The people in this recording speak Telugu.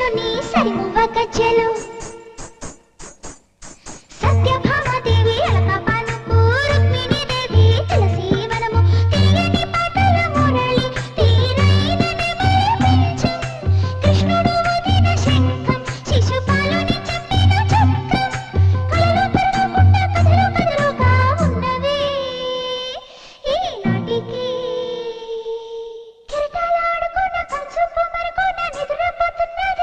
నేను నీ సరిమువ చెలు